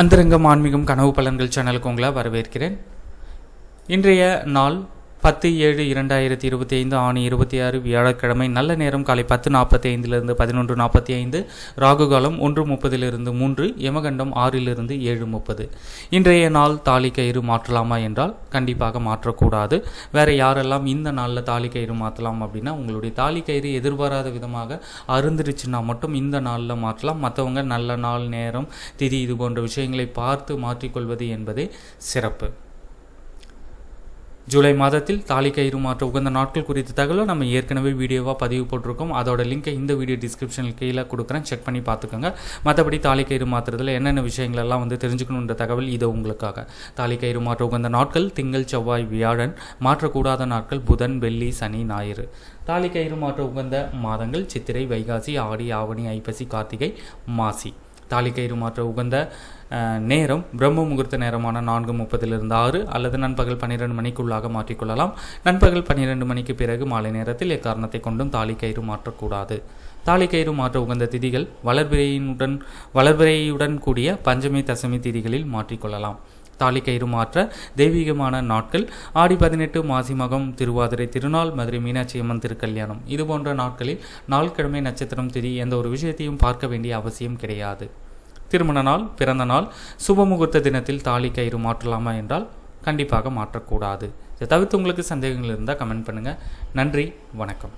அந்தரங்கம் ஆன்மீகம் கனவு பலன்கள் சேனலுக்கு உங்களை வரவேற்கிறேன். இன்றைய நாள் பத்து ஏழு இரண்டாயிரத்தி இருபத்தி ஐந்து ஆணி இருபத்தி ஆறு வியாழக்கிழமை நல்ல நேரம் காலை பத்து நாற்பத்தி ஐந்திலிருந்து பதினொன்று நாற்பத்தி ஐந்து ராகுகாலம் ஒன்று முப்பதிலிருந்து மூன்று யமகண்டம் ஆறிலிருந்து ஏழு முப்பது. இன்றைய நாள் தாலி கயிறு மாற்றலாமா என்றால் கண்டிப்பாக மாற்றக்கூடாது. வேற யாரெல்லாம் இந்த நாளில் தாலி கயிறு மாற்றலாம் அப்படின்னா உங்களுடைய தாலி கயிறு எதிர்பாராத விதமாக அருந்துருச்சுன்னா மட்டும் இந்த நாளில் மாற்றலாம். மற்றவங்க நல்ல நாள் நேரம் திதி இது போன்ற விஷயங்களை பார்த்து மாற்றிக்கொள்வது என்பதே சிறப்பு. ஜூலை மாதத்தில் தாலி கயிறு மாற்ற உகந்த நாட்கள் குறித்த தகவலை நம்ம ஏற்கனவே வீடியோவாக பதிவு போட்டிருக்கோம். அதோட லிங்கை இந்த வீடியோ டிஸ்கிரிப்ஷனில் கீழே கொடுக்குறேன். செக் பண்ணி பார்த்துக்கோங்க. மற்றபடி தாலி கயிறு மாற்றுறதுல என்னென்ன விஷயங்கள் எல்லாம் வந்து தெரிஞ்சுக்கணுன்ற தகவல் இது உங்களுக்காக. தாலி கயிறு மாற்ற உகந்த நாட்கள் திங்கள் செவ்வாய் வியாழன் மாற்றக்கூடாத நாட்கள் புதன் வெள்ளி சனி ஞாயிறு. தாலி கயிறு மாற்ற உகந்த மாதங்கள் சித்திரை வைகாசி ஆடி ஆவணி ஐப்பசி கார்த்திகை மாசி. தாலி கயிறு மாற்ற உகந்த நேரம் பிரம்ம முகூர்த்த நேரமான நான்கு முப்பதிலிருந்து ஆறு அல்லது நண்பகல் பன்னிரெண்டு மணிக்குள்ளாக மாற்றிக்கொள்ளலாம். நண்பகல் பன்னிரெண்டு மணிக்கு பிறகு மாலை நேரத்தில் எக்காரணத்தை கொண்டும் தாலி கயிறு மாற்றக்கூடாது. தாலி கயிறு மாற்ற உகந்த திதிகள் வளர்பிறையினுடன் வளர்பிறையுடன் கூடிய பஞ்சமி தசமி திதிகளில் மாற்றிக்கொள்ளலாம். தாலி கயிறு மாற்ற தெய்வீகமான நாட்கள் ஆடி பதினெட்டு மாசி மகம் திருவாதிரை திருநாள் மதுரை மீனாட்சி அம்மன் திருக்கல்யாணம். இது போன்ற நாட்களில் நாள்கிழமை நட்சத்திரம் திதி எந்த ஒரு விஷயத்தையும் பார்க்க வேண்டிய அவசியம் கிடையாது. திருமண நாள் பிறந்த நாள் சுபமுகூர்த்த தினத்தில் தாலி கயிறு மாற்றலாமா என்றால் கண்டிப்பாக மாற்றக்கூடாது. இதை தவிர்த்து உங்களுக்கு சந்தேகங்கள் இருந்தால் கமெண்ட் பண்ணுங்கள் நன்றி வணக்கம்.